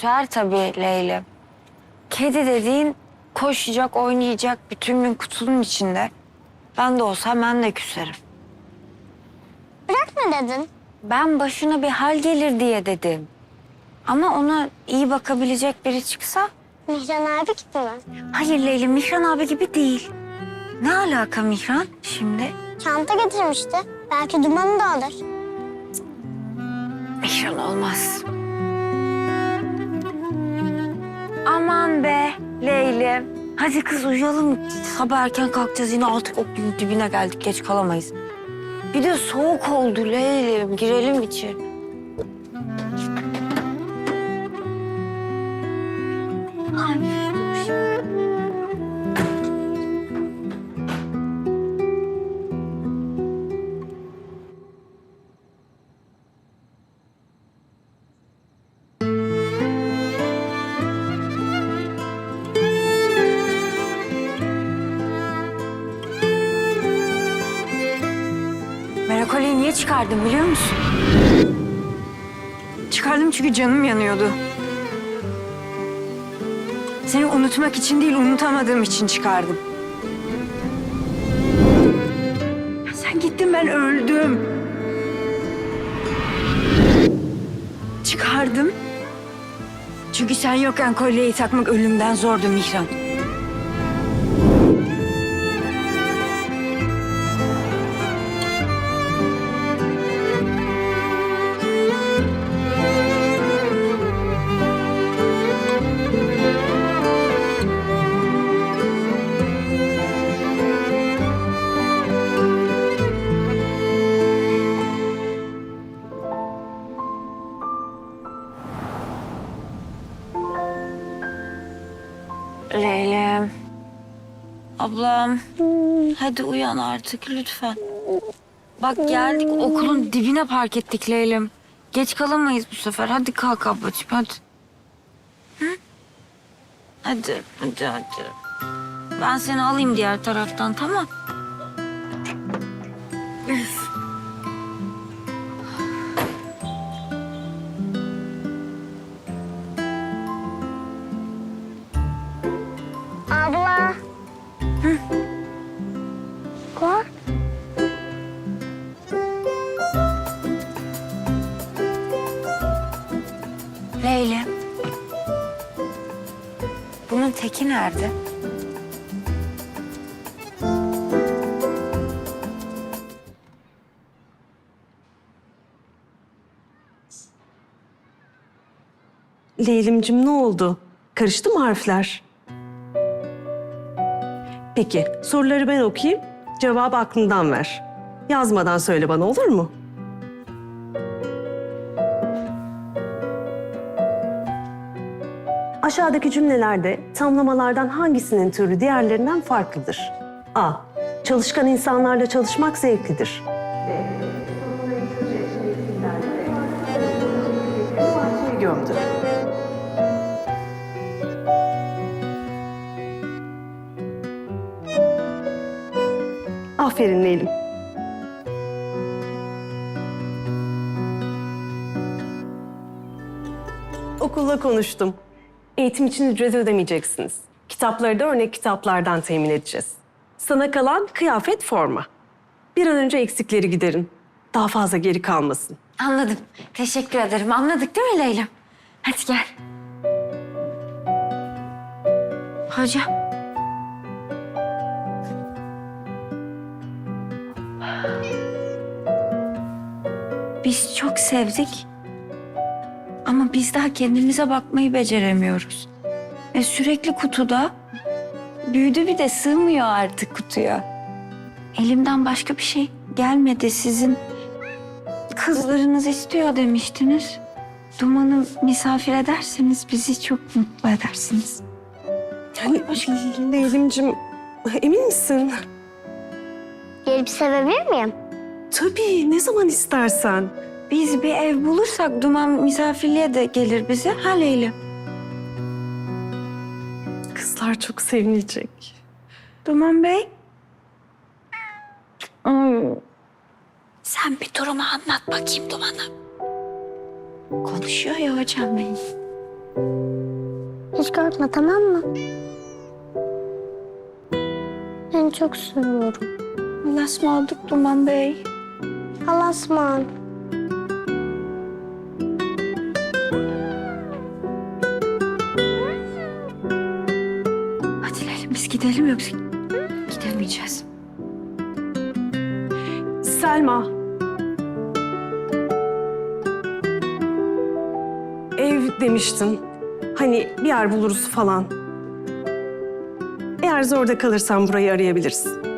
Küser tabii Leyla. Kedi dediğin koşacak, oynayacak bütün gün kutunun içinde. Ben de olsam ben de küserim. Bırakma dedin. Ben başına bir hal gelir diye dedim. Ama ona iyi bakabilecek biri çıksa... Mihran abi gibi mi? Hayır Leyla, Mihran abi gibi değil. Ne alaka Mihran şimdi? Çanta getirmişti. Belki dumanı da alır. Mihran olmaz. Aman be Leyli. Hadi kız uyuyalım. Sabah erken kalkacağız yine artık okulun dibine geldik. Geç kalamayız. Bir de soğuk oldu Leyli. Girelim içeri. Melankoliyi niye çıkardım biliyor musun? Çıkardım çünkü canım yanıyordu. Seni unutmak için değil, unutamadığım için çıkardım. Sen gittin, ben öldüm. Çıkardım. Çünkü sen yokken kolyeyi takmak ölümden zordu Mihran. Leylem. Ablam. Hadi uyan artık lütfen. Bak geldik okulun dibine park ettik Leylem. Geç kalamayız bu sefer. Hadi kalk ablacığım hadi. Hı? Hadi hadi hadi. Ben seni alayım diğer taraftan tamam. Kork. Leyla. Bunun teki nerede? Leylimcim ne oldu? Karıştı mı harfler? Peki, soruları ben okuyayım, cevabı aklından ver. Yazmadan söyle bana olur mu? Aşağıdaki cümlelerde tamlamalardan hangisinin türü diğerlerinden farklıdır? A. Çalışkan insanlarla çalışmak zevklidir. B. gömdü. Aferin Leylim. Okulla konuştum. Eğitim için ücret ödemeyeceksiniz. Kitapları da örnek kitaplardan temin edeceğiz. Sana kalan kıyafet forma. Bir an önce eksikleri giderin. Daha fazla geri kalmasın. Anladım. Teşekkür ederim. Anladık değil mi Leyla? Hadi gel. Hocam. Biz çok sevdik. Ama biz daha kendimize bakmayı beceremiyoruz. E sürekli kutuda. Büyüdü bir de sığmıyor artık kutuya. Elimden başka bir şey gelmedi sizin Kızlarınız istiyor demiştiniz. Duman'ı misafir ederseniz bizi çok mutlu edersiniz. Yani Leylimcim emin misin? Gelip sevebilir miyim? Tabii ne zaman istersen. Biz bir ev bulursak Duman misafirliğe de gelir bize. Ha Leyla? Kızlar çok sevinecek. Duman Bey? Ay. Sen bir durumu anlat bakayım Duman'a. Konuşuyor ya hocam benim. Hiç korkma tamam mı? Seni çok seviyorum. Allah'a ısmarladık Duman Bey. Ismarladık. Hadi Leylim biz gidelim yoksa gidemeyeceğiz. Selma. Ev demiştin. Hani bir yer buluruz falan. Eğer zorda kalırsan burayı arayabilirsin.